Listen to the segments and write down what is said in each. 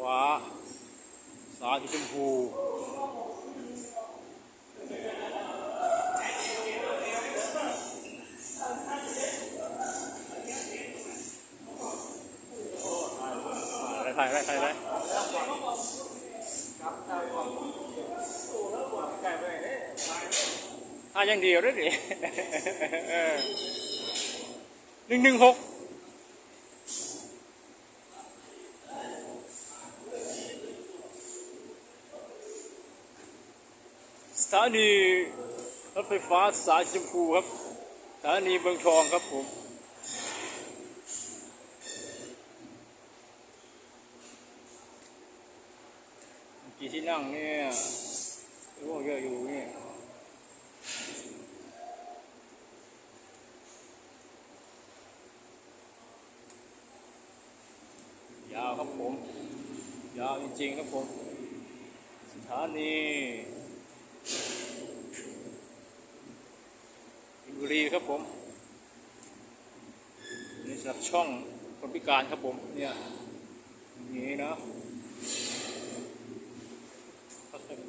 ฟ้าสายสีชมพูถ่ายอะไรถ่ายอะไรอะยังเดียวด้วยดิหนึ่งหนึ่งหก สถานีรถไฟฟ้าสายชมพูครับสถานีเมืองทองครับผมกี่ที่นั่งเนี่ยโอ้เยอะอยู่เนี่ยยาวครับผม ยาวจริงๆครับผม สถานี อินบุ รีครับผม นี่สำหรับช่องคนพิการครับผมเนี่ยอย่างนี้นะ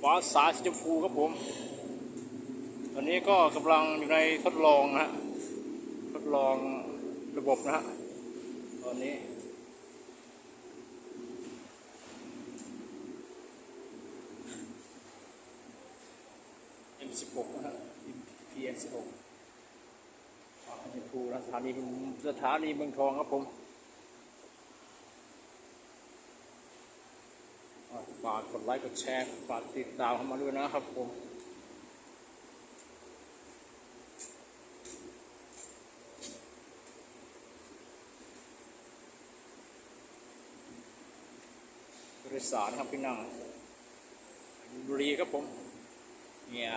ฟ้าสายสีชมพูครับผม ตอนนี้ก็กำลังอยู่ในทดลองนะฮะทดลองระบบนะฮะตอนนี้ M16 นะฮะ PM16 อ่าชมพูสถานีสถานีเมืองทองครับผมฝากกดไลค์กดแชร์ฝากติดตามเข้ามาด้วยนะครับผมบริษัทครับพี่นั่งบุรีครับผมเนี่ย